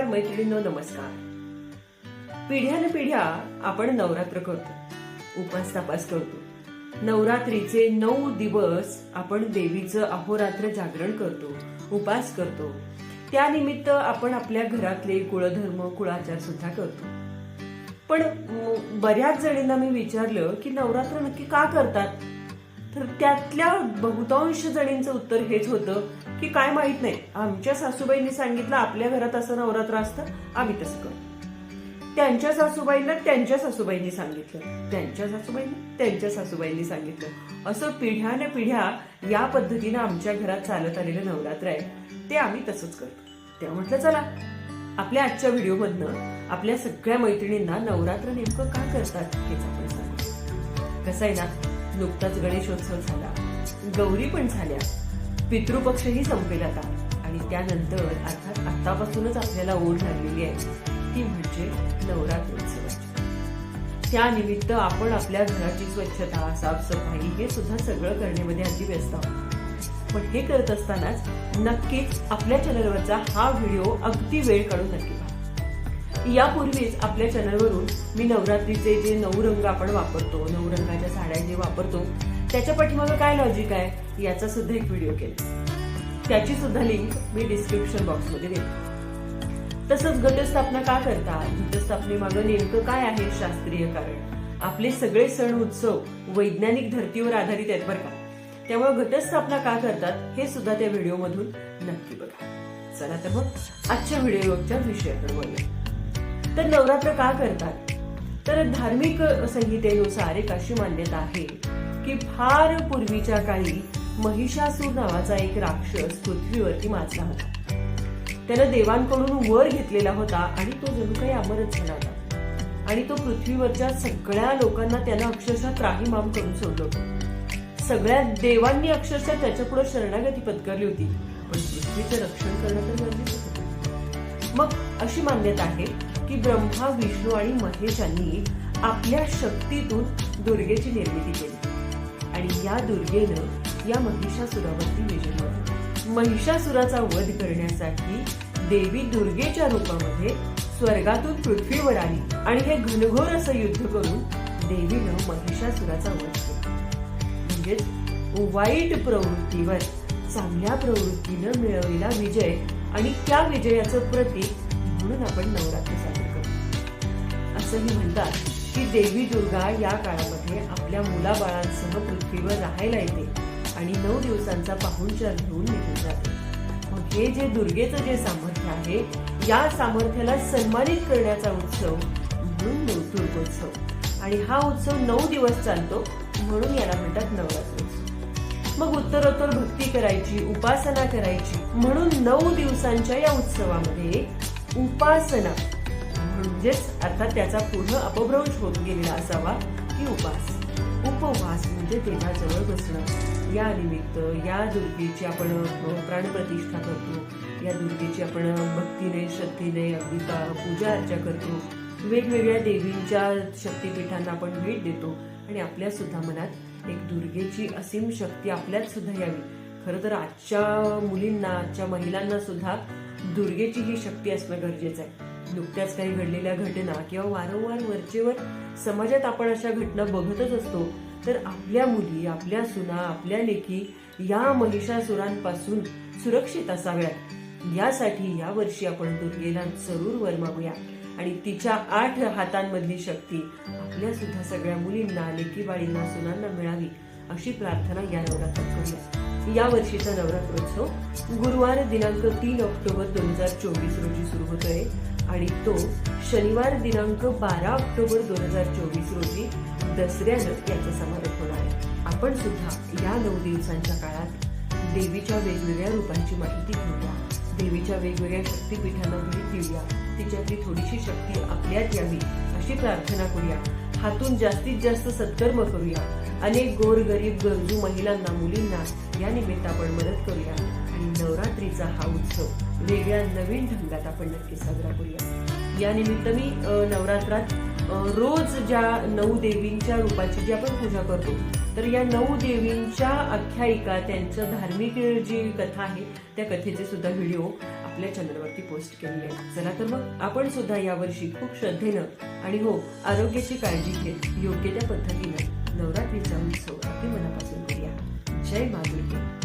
नमस्कार मैत्रिणींनो नमस्कार. पिढ्यान पिढ्या आपण नवरात्र करतो उपास तपास करतो. नवरात्रीचे नऊ दिवस आपण देवीचं अहोरात्र जागरण करतो उपास करतो. त्यानिमित्त आपण आपल्या घरातले कुळधर्म कुळाचार सुद्धा करतो. पण बऱ्याच जणींना मी विचारलं की नवरात्र नक्की का करतात? तर त्यातल्या बहुतांश जणींचं उत्तर हेच होतं की काय माहीत नाही. आमच्या सासूबाईंनी सांगितलं आपल्या घरात असं नवरात्र असतं आम्ही तसं करतो त्यांच्या सासूबाईंना त्यांच्या सासूबाईंनी सांगितलं. त्यांच्या सासूबाईंनी त्यांच्या सासूबाईंनी सांगितलं. असं पिढ्याने पिढ्या या पद्धतीनं आमच्या घरात चालत आलेलं नवरात्र आहे ते आम्ही तसंच करतो. त्या म्हटलं चला आपल्या आजच्या व्हिडिओमधनं आपल्या सगळ्या मैत्रिणींना नवरात्र नेमकं का करतात हेच आपण सांगू. कसं आहे ना नुकताच गणेशोत्सव झाला गौरी पण झाल्या पितृपक्षही संपेल आता. आणि त्यानंतर अर्थात आतापासूनच आपल्याला ओढ लागलेली आहे ती म्हणजे नवरात्रोत्सव. त्यानिमित्त आपण आपल्या घराची स्वच्छता साफसफाई हे सुद्धा सगळं करण्यामध्ये अगदी व्यस्त आहोत. पण हे करत असतानाच नक्कीच आपल्या चॅनलवरचा हा व्हिडिओ अगदी वेळ काढून नक्की पहा. यापूर्वीच आपल्या चॅनलवरून मी नवरात्रीचे जे नऊ रंग आपण वापरतो नऊ रंगाच्या साड्या जे वापरतो त्याच्या पाठीमागं काय लॉजिक आहे? याचा सुद्धा एक व्हिडिओ केला. त्याची सुद्धा लिंक मी डिस्क्रिप्शन बॉक्समध्ये देते. तसंच घटस्थापना का करता? घटस्थापनेमागं नेमकं काय आहे शास्त्रीय कारण? आपले सगळे सण उत्सव वैज्ञानिक धर्तीवर आधारित आहेत बरं का. त्यामुळे घटस्थापना का करतात हे सुद्धा त्या व्हिडिओमधून नक्की बघा. चला तर मग आजच्या व्हिडिओच्या विषयाकडे बोलूया तर नवरात्र का करतात? तर धार्मिक संहितेनुसार एक अशी मान्यता आहे की फार पूर्वीच्या काळी महिषासूर नावाचा एक राक्षस पृथ्वीवरती माजला होता. त्यानं देवांकडून वर घेतलेला होता आणि तो जणू काही अमरच झाला होता. आणि तो पृथ्वीवरच्या सगळ्या लोकांना त्यानं अक्षरशः त्राहीमाम करून सोडलं होतं. सगळ्या देवांनी अक्षरशः त्याच्यापुढे शरणागती पत्करली होती. पण पृथ्वीचं रक्षण करणं तर गरजेचं होतं. मग अशी मान्यता आहे की ब्रह्मा विष्णू आणि महेशांनी आपल्या शक्तीतून दुर्गेची निर्मिती केली. आणि या दुर्गेनं या महिषासुरावरती विजय मिळवला महिषासुराचा वध करण्यासाठी देवी दुर्गेच्या रूपामध्ये स्वर्गातून पृथ्वीवर आली आणि हे घनघोर असं युद्ध करून देवीनं महिषासुराचा वध केला. म्हणजेच वाईट प्रवृत्तीवर चांगल्या प्रवृत्तीनं मिळवलेला विजय आणि त्या विजयाचं प्रतीक म्हणून आपण नवरात्री साजरी करतो. असंही म्हणतात की देवी दुर्गा या काळामध्ये आपल्या मुलाबाळांसह पृथ्वीवर राहायला येते आणि नऊ दिवसांचा पाहुणचार घेऊन निघून जाते. मग हे जे दुर्गेचं जे सामर्थ्य आहे या सामर्थ्याला सन्मानित करण्याचा उत्सव म्हणून नवदुर्गोत्सव आणि हा उत्सव नऊ दिवस चालतो म्हणून याला म्हणतात नवरात्र मग उत्तरोत्तर भक्ती करायची उपासना करायची म्हणून नऊ दिवसांच्या या उत्सवामध्ये उपासना म्हणजेच अर्थात त्याचा पूर्ण अपभ्रंश होत गेलेला असावा की उपास. उपवास म्हणजे देवाजवळ बसणं. या निमित्त या दुर्गेची आपण प्राणप्रतिष्ठा करतो. या दुर्गेची आपण भक्तीने श्रद्धेने अगदी पूजा अर्चा करतो. वेगवेगळ्या देवींच्या शक्तीपीठांना आपण भेट देतो. आणि आपल्या सुद्धा मनात एक दुर्गेची असीम शक्ती आपल्यात सुद्धा यावी. खरं तर आजच्या मुलींना आजच्या महिलांना सुद्धा दुर्गेची ही शक्ती असणं गरजेचं आहे. नुकत्याच काही घडलेल्या घटना किंवा वारंवार वरचेवर समाजात आपण अशा घटना बघतच असतो तर आपल्या मुली आपल्या सुना आपल्या लेखी या महिषासुरांपासून सुरक्षित असाव्यात. यासाठी या वर्षी आपण दुर्गेला जरूर वर्मावूया आणि तिच्या आठ हातांमधली शक्ती आपल्या सुद्धा सगळ्या मुलींना लेकी बाळींना सुनांना मिळावी अशी प्रार्थना या नवरात्रात करूया. या वर्षीचा नवरात्रोत्सव गुरुवार दिनांक तीन ऑक्टोबर दोन हजार चोवीस रोजी सुरू होतोय. आणि तो शनिवार दिनांक बारा ऑक्टोबर दोन हजार चोवीस रोजी दसऱ्यानं याचा समारोप होणार आहे. आपण सुद्धा या नऊ दिवसांच्या काळात देवीच्या वेगवेगळ्या रूपांची माहिती घेऊया. देवीच्या वेगवेगळ्या शक्तीपीठांना भेट देऊया. तिच्यातली थोडीशी शक्ती आपल्यात यावी अशी प्रार्थना करूया. हातून जास्तीत जास्त सत्कर्म करूया. अनेक गोरगरीब गरजू महिलांना मुलींना या निमित्त आपण मदत करूया. नवरात्रीचा हा उत्सव वेगळ्या नवीन ढंगात आपण नक्की साजरा करूया. यानिमित्त मी नवरात्रात रोज ज्या नऊ देवींच्या रूपाची जी आपण पूजा करतो तर या नऊ देवींच्या आख्यायिका त्यांचं धार्मिक जी कथा आहे त्या कथेचे सुद्धा व्हिडिओ आपल्या चॅनलवरती पोस्ट केलेले आहे चला तर मग आपण सुद्धा यावर्षी खूप श्रद्धेनं आणि हो आरोग्याची काळजी घेत योग्य त्या पद्धतीनं नवरात्रीचा उत्सव अगदी मनापासून करूया. जय माता